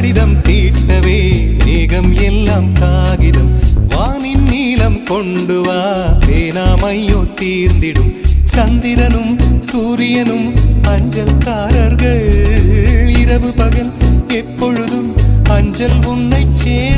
கடிதம் தீட்டவே மேகம் எல்லாம் காகிதம். வானின் நீளம் கொண்டு வா பேனாமையோ தீர்ந்திடும். சந்திரனும் சூரியனும் அஞ்சல்காரர்கள். இரவு பகல் எப்பொழுதும் அஞ்சல் உன்னை சே